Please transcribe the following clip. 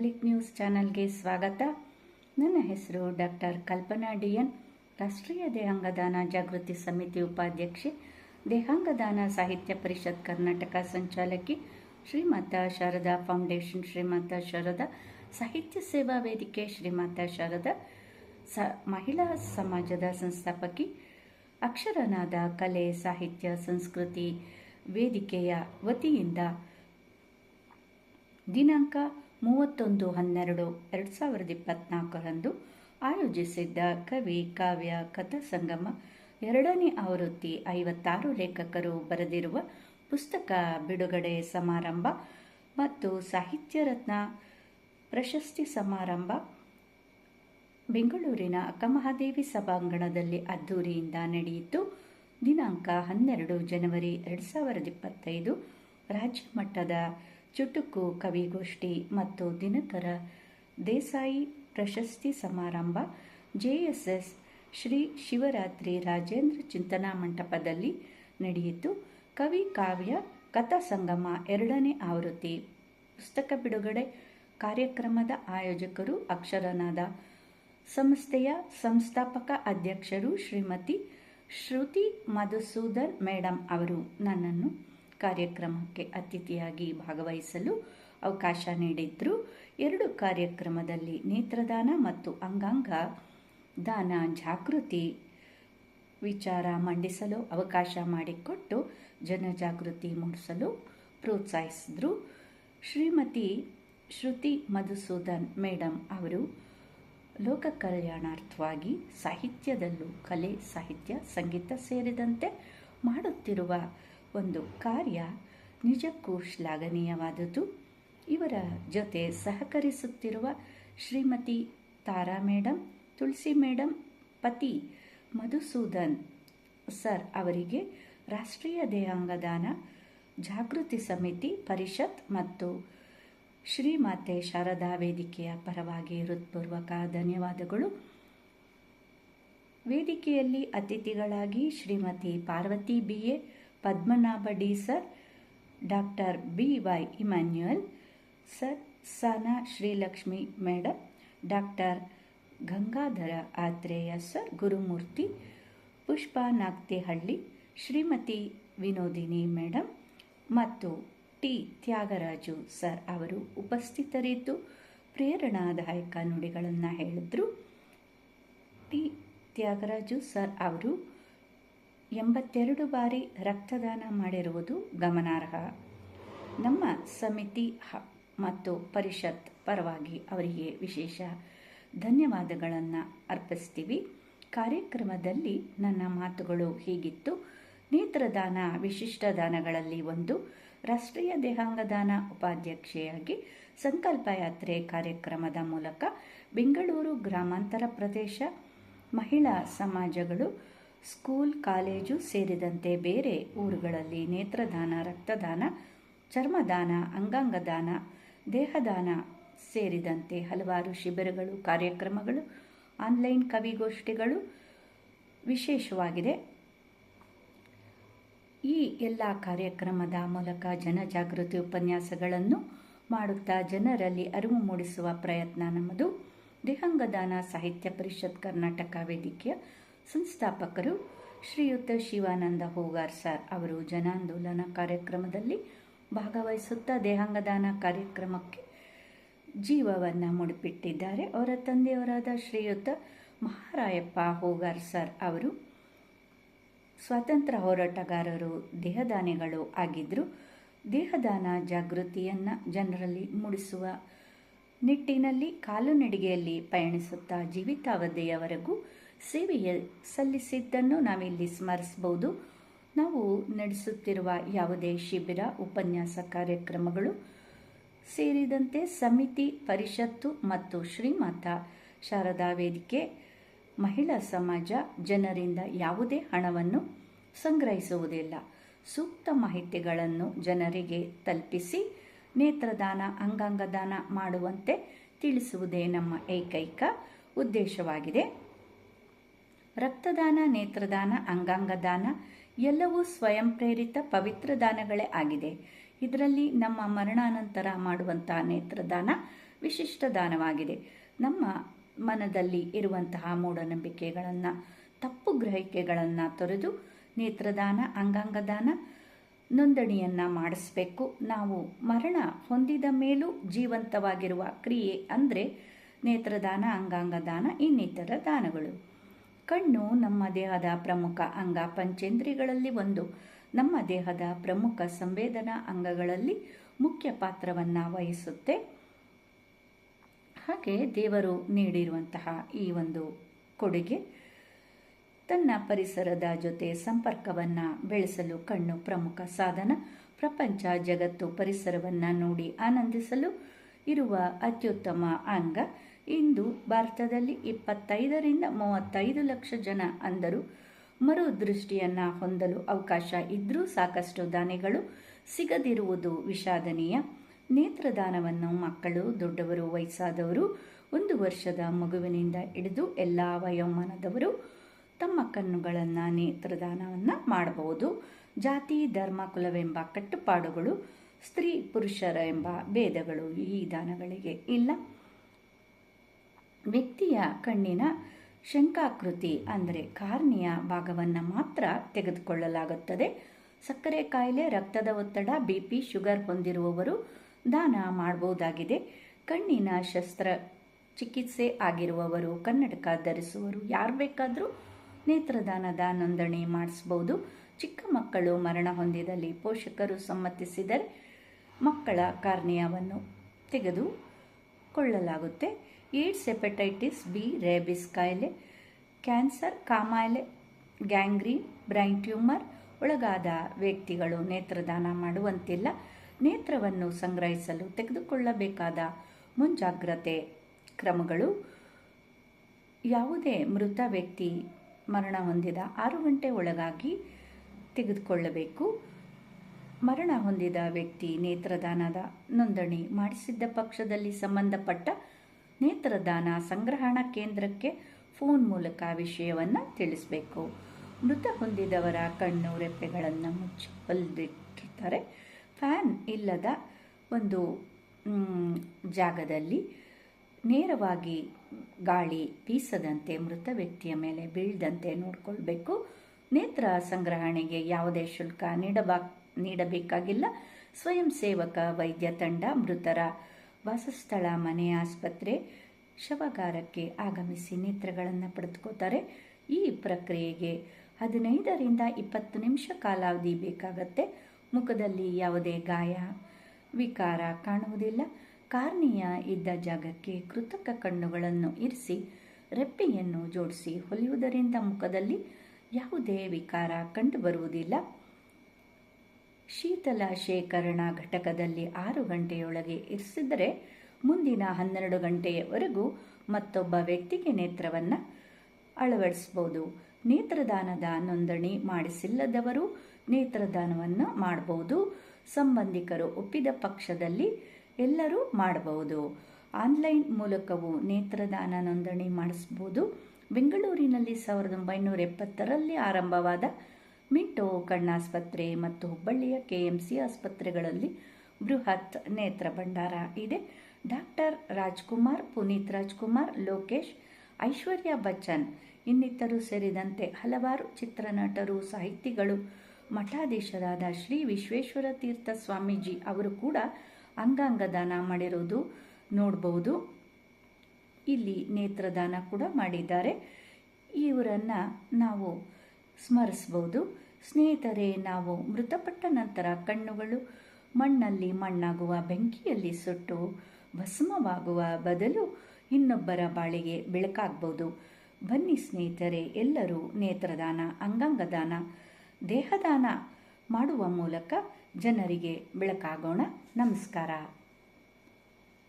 Public news ಚಾನಲ್ಗೆ ಸ್ವಾಗತ. ನನ್ನ ಹೆಸರು ಡಾಕ್ಟರ್ ಕಲ್ಪನಾ ಡಿ ಎನ್ ರಾಷ್ಟ್ರೀಯ ದೇಹಾಂಗದಾನ ಜಾಗೃತಿ ಸಮಿತಿ ಉಪಾಧ್ಯಕ್ಷೆ, ದೇಹಾಂಗದಾನ ಸಾಹಿತ್ಯ ಪರಿಷತ್ ಕರ್ನಾಟಕ ಸಂಚಾಲಕಿ ಶ್ರೀಮಾತ ಶಾರದಾ, ಫೌಂಡೇಶನ್ ಶ್ರೀಮಾತ ಶಾರದಾ, ಸಾಹಿತ್ಯ ಸೇವಾ ವೇದಿಕೆ ಶ್ರೀಮಾತ ಶಾರದಾ, ಸ, ಮಹಿಳಾ ಸಮಾಜದ ಸಂಸ್ಥಾಪಕಿ ಅಕ್ಷರನಾದ ಕಲೆ, ಸಾಹಿತ್ಯ, ಸಂಸ್ಕೃತಿ ವೇದಿಕೆಯ ವತಿಯಿಂದ ದಿನಾಂಕ ಮೂವತ್ತೊಂದು ಹನ್ನೆರಡು ಎರಡು ಸಾವಿರದ ಇಪ್ಪತ್ನಾಲ್ಕರಂದು ಆಯೋಜಿಸಿದ್ದ ಕವಿ, ಕಾವ್ಯ, ಕಥಾ ಸಂಗಮ ಎರಡನೇ ಆವೃತ್ತಿ ಐವತ್ತಾರು ಲೇಖಕರು ಬರೆದಿರುವ ಪುಸ್ತಕ ಬಿಡುಗಡೆ ಸಮಾರಂಭ ಮತ್ತು ಸಾಹಿತ್ಯ ರತ್ನ ಪ್ರಶಸ್ತಿ ಸಮಾರಂಭ ಬೆಂಗಳೂರಿನ ಅಕ್ಕಮಹಾದೇವಿ ಸಭಾಂಗಣದಲ್ಲಿ ಅದ್ದೂರಿಯಿಂದ ನಡೆಯಿತು. ದಿನಾಂಕ ಹನ್ನೆರಡು ಜನವರಿ ಎರಡು ಸಾವಿರದ ಇಪ್ಪತ್ತೈದು ರಾಜ್ಯ ಮಟ್ಟದ ಚುಟುಕು ಕವಿಗೋಷ್ಠಿ ಮತ್ತು ದಿನಕರ ದೇಸಾಯಿ ಪ್ರಶಸ್ತಿ ಸಮಾರಂಭ ಜೆಎಸ್ಎಸ್ ಶ್ರೀ ಶಿವರಾತ್ರಿ ರಾಜೇಂದ್ರ ಚಿಂತನಾ ಮಂಟಪದಲ್ಲಿ ನಡೆಯಿತು. ಕವಿ ಕಾವ್ಯ, ಕಥಾ ಸಂಗಮ ಎರಡನೇ ಆವೃತ್ತಿ. ಪುಸ್ತಕ ಬಿಡುಗಡೆ ಕಾರ್ಯಕ್ರಮದ ಆಯೋಜಕರು ಅಕ್ಷರನಾದ ಸಂಸ್ಥೆಯ ಸಂಸ್ಥಾಪಕ ಅಧ್ಯಕ್ಷರು ಶ್ರೀಮತಿ ಶ್ರುತಿ ಮಧುಸೂದನ್ ಮೇಡಮ್ ಅವರು. ನನ್ನನ್ನು ಕಾರ್ಯಕ್ರಮಕ್ಕೆ ಅತಿಥಿಯಾಗಿ ಭಾಗವಹಿಸಲು ಅವಕಾಶ ನೀಡಿದ್ರು. ಎರಡು ಕಾರ್ಯಕ್ರಮದಲ್ಲಿ ನೇತ್ರದಾನ ಮತ್ತು ಅಂಗಾಂಗ ದಾನ ಜಾಗೃತಿ ವಿಚಾರ ಮಂಡಿಸಲು ಅವಕಾಶ ಮಾಡಿಕೊಟ್ಟು ಜನಜಾಗೃತಿ ಮೂಡಿಸಲು ಪ್ರೋತ್ಸಾಹಿಸಿದ್ರು. ಶ್ರೀಮತಿ ಶ್ರುತಿ ಮಧುಸೂದನ್ ಮೇಡಮ್ ಅವರು ಲೋಕ ಕಲ್ಯಾಣಾರ್ಥವಾಗಿ ಸಾಹಿತ್ಯದಲ್ಲೂ ಕಲೆ, ಸಾಹಿತ್ಯ, ಸಂಗೀತ ಸೇರಿದಂತೆ ಮಾಡುತ್ತಿರುವ ಒಂದು ಕಾರ್ಯ ನಿಜಕ್ಕೂ ಶ್ಲಾಘನೀಯವಾದುದು ಇವರ ಜೊತೆ ಸಹಕರಿಸುತ್ತಿರುವ ಶ್ರೀಮತಿ ತಾರಾ ಮೇಡಮ್ ತುಳಸಿ ಮೇಡಮ್ ಪತಿ ಮಧುಸೂದನ್ ಸರ್ ಅವರಿಗೆ ರಾಷ್ಟ್ರೀಯ ದೇಹಾಂಗದಾನ ಜಾಗೃತಿ ಸಮಿತಿ, ಪರಿಷತ್ ಮತ್ತು ಶ್ರೀಮಾತೆ ಶಾರದಾ ವೇದಿಕೆಯ ಪರವಾಗಿ ಹೃತ್ಪೂರ್ವಕ ಧನ್ಯವಾದಗಳು. ವೇದಿಕೆಯಲ್ಲಿ ಅತಿಥಿಗಳಾಗಿ Shrimati Parvati B A Padmanabha D sir, doctor B Y Emmanuel sir, Sana Srilakshmi madam doctor Gangadhara Atreya sir, Gurumurthy Pushpa Nagthihalli Shrimati Vinodini madam ಮತ್ತು ಟಿ ತ್ಯಾಗರಾಜು ಸರ್ ಅವರು ಉಪಸ್ಥಿತರಿದ್ದು ಪ್ರೇರಣಾದಾಯಕ ನುಡಿಗಳನ್ನು ಹೇಳಿದ್ರು. ಟಿ ತ್ಯಾಗರಾಜು ಸರ್ ಅವರು ಎಂಬತ್ತೆರಡು ಬಾರಿ ರಕ್ತದಾನ ಮಾಡಿರುವುದು ಗಮನಾರ್ಹ. ನಮ್ಮ ಸಮಿತಿ ಮತ್ತು ಪರಿಷತ್ ಪರವಾಗಿ ಅವರಿಗೆ ವಿಶೇಷ ಧನ್ಯವಾದಗಳನ್ನು ಅರ್ಪಿಸ್ತೀವಿ. ಕಾರ್ಯಕ್ರಮದಲ್ಲಿ ನನ್ನ ಮಾತುಗಳು ಹೀಗಿತ್ತು. ನೇತ್ರದಾನ, ವಿಶಿಷ್ಟ ದಾನಗಳಲ್ಲಿ ಒಂದು, ರಾಷ್ಟ್ರೀಯ ದೇಹಾಂಗದಾನ ಉಪಾಧ್ಯಕ್ಷೆಯಾಗಿ ಸಂಕಲ್ಪ ಯಾತ್ರೆ ಕಾರ್ಯಕ್ರಮದ ಮೂಲಕ ಬೆಂಗಳೂರು ಗ್ರಾಮಾಂತರ ಪ್ರದೇಶ ಮಹಿಳಾ ಸಮಾಜಗಳು ಸ್ಕೂಲ್, ಕಾಲೇಜು ಸೇರಿದಂತೆ ಬೇರೆ ಊರುಗಳಲ್ಲಿ ನೇತ್ರದಾನ, ರಕ್ತದಾನ, ಚರ್ಮದಾನ, ಅಂಗಾಂಗದಾನ, ದೇಹದಾನ ಸೇರಿದಂತೆ ಹಲವಾರು ಶಿಬಿರಗಳು, ಕಾರ್ಯಕ್ರಮಗಳು, ಆನ್ಲೈನ್ ಕವಿಗೋಷ್ಠಿಗಳು ವಿಶೇಷವಾಗಿದೆ. ಈ ಎಲ್ಲ ಕಾರ್ಯಕ್ರಮದ ಮೂಲಕ ಜನಜಾಗೃತಿ ಉಪನ್ಯಾಸಗಳನ್ನು ಮಾಡುತ್ತಾ ಜನರಲ್ಲಿ ಅರಿವು ಮೂಡಿಸುವ ಪ್ರಯತ್ನ ನಮ್ಮದು. ದೇಹಾಂಗದಾನ ಸಾಹಿತ್ಯ ಪರಿಷತ್ ಕರ್ನಾಟಕ ವೇದಿಕೆಯ ಸಂಸ್ಥಾಪಕರು ಶ್ರೀಯುತ ಶಿವಾನಂದ ಹೋಗಾರ್ ಸರ್ ಅವರು ಜನಾಂದೋಲನ ಕಾರ್ಯಕ್ರಮದಲ್ಲಿ ಭಾಗವಹಿಸುತ್ತಾ ದೇಹಾಂಗದಾನ ಕಾರ್ಯಕ್ರಮಕ್ಕೆ ಜೀವವನ್ನು ಮುಡಿಪಿಟ್ಟಿದ್ದಾರೆ. ಅವರ ತಂದೆಯವರಾದ ಶ್ರೀಯುತ ಮಹಾರಾಯಪ್ಪ ಹೋಗಾರ್ ಸರ್ ಅವರು ಸ್ವಾತಂತ್ರ್ಯ ಹೋರಾಟಗಾರರು, ದೇಹದಾನಿಗಳು ಆಗಿದ್ದರು ದೇಹದಾನ ಜಾಗೃತಿಯನ್ನು ಜನರಲ್ಲಿ ಮೂಡಿಸುವ ನಿಟ್ಟಿನಲ್ಲಿ ಕಾಲುನಡಿಗೆಯಲ್ಲಿ ಪಯಣಿಸುತ್ತಾ ಜೀವಿತಾವಧಿಯವರೆಗೂ ಸೇವೆಯ ಸಲ್ಲಿಸಿದ್ದನ್ನು ನಾವಿಲ್ಲಿ ಸ್ಮರಿಸಬಹುದು. ನಾವು ನಡೆಸುತ್ತಿರುವ ಯಾವುದೇ ಶಿಬಿರ, ಉಪನ್ಯಾಸ ಕಾರ್ಯಕ್ರಮಗಳು ಸೇರಿದಂತೆ ಸಮಿತಿ, ಪರಿಷತ್ತು ಮತ್ತು ಶ್ರೀಮಾತ ಶಾರದಾ ವೇದಿಕೆ, ಮಹಿಳಾ ಸಮಾಜ, ಜನರಿಂದ ಯಾವುದೇ ಹಣವನ್ನು ಸಂಗ್ರಹಿಸುವುದಿಲ್ಲ. ಸೂಕ್ತ ಮಾಹಿತಿಗಳನ್ನು ಜನರಿಗೆ ತಲುಪಿಸಿ ನೇತ್ರದಾನ, ಅಂಗಾಂಗದಾನ ಮಾಡುವಂತೆ ತಿಳಿಸುವುದೇ ನಮ್ಮ ಏಕೈಕ ಉದ್ದೇಶವಾಗಿದೆ. ರಕ್ತದಾನ, ನೇತ್ರದಾನ, ಅಂಗಾಂಗದಾನ ಎಲ್ಲವೂ ಸ್ವಯಂ ಪ್ರೇರಿತ ಪವಿತ್ರ ದಾನಗಳೇ ಆಗಿದೆ. ಇದರಲ್ಲಿ ನಮ್ಮ ಮರಣಾನಂತರ ಮಾಡುವಂತಹ ನೇತ್ರದಾನ ವಿಶಿಷ್ಟ ದಾನವಾಗಿದೆ. ನಮ್ಮ ಮನದಲ್ಲಿ ಇರುವಂತಹ ಮೂಢನಂಬಿಕೆಗಳನ್ನು, ತಪ್ಪು ಗ್ರಹಿಕೆಗಳನ್ನು ತೊರೆದು ನೇತ್ರದಾನ, ಅಂಗಾಂಗದಾನ ನೋಂದಣಿಯನ್ನು ಮಾಡಿಸ್ಬೇಕು. ನಾವು ಮರಣ ಹೊಂದಿದ ಮೇಲೂ ಜೀವಂತವಾಗಿರುವ ಕ್ರಿಯೆ ಅಂದರೆ ನೇತ್ರದಾನ, ಅಂಗಾಂಗದಾನ ಇನ್ನಿತರ ದಾನಗಳು. ಕಣ್ಣು ನಮ್ಮ ದೇಹದ ಪ್ರಮುಖ ಅಂಗ ಪಂಚೇಂದ್ರಿಗಳಲ್ಲಿ ಒಂದು. ನಮ್ಮ ದೇಹದ ಪ್ರಮುಖ ಸಂವೇದನಾ ಅಂಗಗಳಲ್ಲಿ ಮುಖ್ಯ ಪಾತ್ರವನ್ನು ವಹಿಸುತ್ತೆ. ಹಾಗೆ ದೇವರು ನೀಡಿರುವಂತಹ ಈ ಒಂದು ಕೊಡುಗೆ ತನ್ನ ಪರಿಸರದ ಜೊತೆ ಸಂಪರ್ಕವನ್ನು ಬೆಳೆಸಲು ಕಣ್ಣು ಪ್ರಮುಖ ಸಾಧನ. ಪ್ರಪಂಚ ಜಗತ್ತು ಪರಿಸರವನ್ನು ನೋಡಿ ಆನಂದಿಸಲು ಇರುವ ಅತ್ಯುತ್ತಮ ಅಂಗ. ಇಂದು ಭಾರತದಲ್ಲಿ ಇಪ್ಪತ್ತೈದರಿಂದ ಮೂವತ್ತೈದು ಲಕ್ಷ ಜನ ಅಂದರು. ಮರು ದೃಷ್ಟಿಯನ್ನು ಹೊಂದಲು ಅವಕಾಶ ಇದ್ದರೂ ಸಾಕಷ್ಟು ದಾನಿಗಳು ಸಿಗದಿರುವುದು ವಿಷಾದನೀಯ. ನೇತ್ರದಾನವನ್ನು ಮಕ್ಕಳು, ದೊಡ್ಡವರು, ವಯಸ್ಸಾದವರು ಒಂದು ವರ್ಷದ ಮಗುವಿನಿಂದ ಹಿಡಿದು ಎಲ್ಲ ವಯೋಮಾನದವರು ತಮ್ಮ ಕಣ್ಣುಗಳನ್ನು ನೇತ್ರದಾನವನ್ನು ಮಾಡಬಹುದು. ಜಾತಿ, ಧರ್ಮ, ಕುಲವೆಂಬ ಕಟ್ಟುಪಾಡುಗಳು, ಸ್ತ್ರೀ, ಪುರುಷರ ಎಂಬ ಭೇದಗಳು ಈ ದಾನಗಳಿಗೆ ಇಲ್ಲ. ವ್ಯಕ್ತಿಯ ಕಣ್ಣಿನ ಶಂಕಾಕೃತಿ ಅಂದರೆ ಕಾರ್ನಿಯ ಭಾಗವನ್ನು ಮಾತ್ರ ತೆಗೆದುಕೊಳ್ಳಲಾಗುತ್ತದೆ. ಸಕ್ಕರೆ ಕಾಯಿಲೆ, ರಕ್ತದ ಒತ್ತಡ, ಬಿ ಪಿ, ಶುಗರ್ ಹೊಂದಿರುವವರು ದಾನ ಮಾಡಬಹುದಾಗಿದೆ. ಕಣ್ಣಿನ ಶಸ್ತ್ರ ಚಿಕಿತ್ಸೆ ಆಗಿರುವವರು, ಕನ್ನಡಕ ಧರಿಸುವರು ಯಾರು ಬೇಕಾದರೂ ನೇತ್ರದಾನದ ನೋಂದಣಿ ಮಾಡಿಸ್ಬೋದು. ಚಿಕ್ಕ ಮಕ್ಕಳು ಮರಣ ಹೊಂದಿದಲ್ಲಿ ಪೋಷಕರು ಸಮ್ಮತಿಸಿದರೆ ಮಕ್ಕಳ ಕಾರ್ನಿಯಾವನ್ನು ತೆಗೆದುಕೊಳ್ಳಲಾಗುತ್ತೆ ಏಡ್ಸ್ ಹೆಪಟೈಟಿಸ್ ಬಿ, ರೇಬಿಸ್ ಕಾಯಿಲೆ, ಕ್ಯಾನ್ಸರ್ ಕಾಮಾಯಿಲೆ ಗ್ಯಾಂಗ್ರೀನ್, ಬ್ರೈನ್ ಟ್ಯೂಮರ್ ಒಳಗಾದ ವ್ಯಕ್ತಿಗಳು ನೇತ್ರದಾನ ಮಾಡುವಂತಿಲ್ಲ. ನೇತ್ರವನ್ನು ಸಂಗ್ರಹಿಸಲು ತೆಗೆದುಕೊಳ್ಳಬೇಕಾದ ಮುಂಜಾಗ್ರತೆ ಕ್ರಮಗಳು. ಯಾವುದೇ ಮೃತ ವ್ಯಕ್ತಿ ಮರಣ ಹೊಂದಿದ ಆರು ಗಂಟೆ ಒಳಗಾಗಿ ತೆಗೆದುಕೊಳ್ಳಬೇಕು. ಮರಣ ಹೊಂದಿದ ವ್ಯಕ್ತಿ ನೇತ್ರದಾನದ ನೋಂದಣಿ ಮಾಡಿಸಿದ್ದ ಪಕ್ಷದಲ್ಲಿ ಸಂಬಂಧಪಟ್ಟ ನೇತ್ರದಾನ ಸಂಗ್ರಹಣಾ ಕೇಂದ್ರಕ್ಕೆ ಫೋನ್ ಮೂಲಕ ವಿಷಯವನ್ನು ತಿಳಿಸಬೇಕು. ಮೃತ ಹೊಂದಿದವರ ಕಣ್ಣು ರೆಪ್ಪೆಗಳನ್ನು ಮುಚ್ಚಿ ಹೊಲಿದಿಟ್ಟಿರ್ತಾರೆ. ಫ್ಯಾನ್ ಇಲ್ಲದ ಒಂದು ಜಾಗದಲ್ಲಿ ನೇರವಾಗಿ ಗಾಳಿ ಬೀಸದಂತೆ ಮೃತ ವ್ಯಕ್ತಿಯ ಮೇಲೆ ಬೀಳದಂತೆ ನೋಡಿಕೊಳ್ಬೇಕು. ನೇತ್ರ ಸಂಗ್ರಹಣೆಗೆ ಯಾವುದೇ ಶುಲ್ಕ ನೀಡಬಾ ನೀಡಬೇಕಾಗಿಲ್ಲ. ಸ್ವಯಂ ಸೇವಕ, ವೈದ್ಯ ತಂಡ, ಮೃತರ ವಾಸಸ್ಥಳ, ಮನೆ, ಆಸ್ಪತ್ರೆ ಶವಗಾರಕ್ಕೆ ಆಗಮಿಸಿ ನೇತ್ರಗಳನ್ನು ಪಡೆದುಕೋತಾರೆ ಈ ಪ್ರಕ್ರಿಯೆಗೆ ಹದಿನೈದರಿಂದ ಇಪ್ಪತ್ತು ನಿಮಿಷ ಕಾಲಾವಧಿ ಬೇಕಾಗತ್ತೆ. ಮುಖದಲ್ಲಿ ಯಾವುದೇ ಗಾಯ, ವಿಕಾರ ಕಾಣುವುದಿಲ್ಲ. ಕಾರ್ನಿಯ ಇದ್ದ ಜಾಗಕ್ಕೆ ಕೃತಕ ಕಣ್ಣುಗಳನ್ನು ಇರಿಸಿ, ರೆಪ್ಪೆಯನ್ನು ಜೋಡಿಸಿ ಹೊಲಿಯುವುದರಿಂದ ಮುಖದಲ್ಲಿ ಯಾವುದೇ ವಿಕಾರ ಕಂಡುಬರುವುದಿಲ್ಲ. ಶೀತಲ ಶೇಖರಣಾ ಘಟಕದಲ್ಲಿ ಆರು ಗಂಟೆಯೊಳಗೆ ಇರಿಸಿದರೆ ಮುಂದಿನ ಹನ್ನೆರಡು ಗಂಟೆಯವರೆಗೂ ಮತ್ತೊಬ್ಬ ವ್ಯಕ್ತಿಗೆ ನೇತ್ರವನ್ನು ಅಳವಡಿಸ್ಬೋದು. ನೇತ್ರದಾನದ ನೋಂದಣಿ ಮಾಡಿಸಿಲ್ಲದವರು ನೇತ್ರದಾನವನ್ನು ಮಾಡಬಹುದು ಸಂಬಂಧಿಕರು ಒಪ್ಪಿದ ಪಕ್ಷದಲ್ಲಿ ಎಲ್ಲರೂ ಮಾಡಬಹುದು ಆನ್ಲೈನ್ ಮೂಲಕವೂ ನೇತ್ರದಾನ ನೋಂದಣಿ ಮಾಡಿಸ್ಬೋದು. ಬೆಂಗಳೂರಿನಲ್ಲಿ ಸಾವಿರದ ಒಂಬೈನೂರ ಎಪ್ಪತ್ತರಲ್ಲಿ ಆರಂಭವಾದ ಮಿಂಟೋ ಕಣ್ಣಾಸ್ಪತ್ರೆ ಮತ್ತು ಹುಬ್ಬಳ್ಳಿಯ ಕೆಎಂಸಿ ಆಸ್ಪತ್ರೆಗಳಲ್ಲಿ ಬೃಹತ್ ನೇತ್ರ ಭಂಡಾರ ಇದೆ. ಡಾಕ್ಟರ್ ರಾಜ್ಕುಮಾರ್, ಪುನೀತ್ ರಾಜ್ಕುಮಾರ್, ಲೋಕೇಶ್, ಐಶ್ವರ್ಯ ಬಚ್ಚನ್ ಇನ್ನಿತರು ಸೇರಿದಂತೆ ಹಲವಾರು ಚಿತ್ರನಟರು, ಸಾಹಿತಿಗಳು, ಮಠಾಧೀಶರಾದ ಶ್ರೀ ವಿಶ್ವೇಶ್ವರ ತೀರ್ಥ ಸ್ವಾಮೀಜಿ ಅವರು ಕೂಡ ಅಂಗಾಂಗ ದಾನ ಮಾಡಿರೋದು ನೋಡಬಹುದು ಇಲ್ಲಿ ನೇತ್ರದಾನ ಕೂಡ ಮಾಡಿದ್ದಾರೆ. ಇವರನ್ನು ನಾವು ಸ್ಮರಿಸ್ಬೋದು. ಸ್ನೇಹಿತರೆ, ನಾವು ಮೃತಪಟ್ಟ ನಂತರ ಕಣ್ಣುಗಳು ಮಣ್ಣಲ್ಲಿ ಮಣ್ಣಾಗುವ ಬೆಂಕಿಯಲ್ಲಿ ಸುಟ್ಟು ಭಸ್ಮವಾಗುವ ಬದಲು ಇನ್ನೊಬ್ಬರ ಬಾಳಿಗೆ ಬೆಳಕಾಗ್ಬೋದು. ಬನ್ನಿ ಸ್ನೇಹಿತರೆ, ಎಲ್ಲರೂ ನೇತ್ರದಾನ, ಅಂಗಾಂಗದಾನ, ದೇಹದಾನ ಮಾಡುವ ಮೂಲಕ ಜನರಿಗೆ ಬೆಳಕಾಗೋಣ. ನಮಸ್ಕಾರ.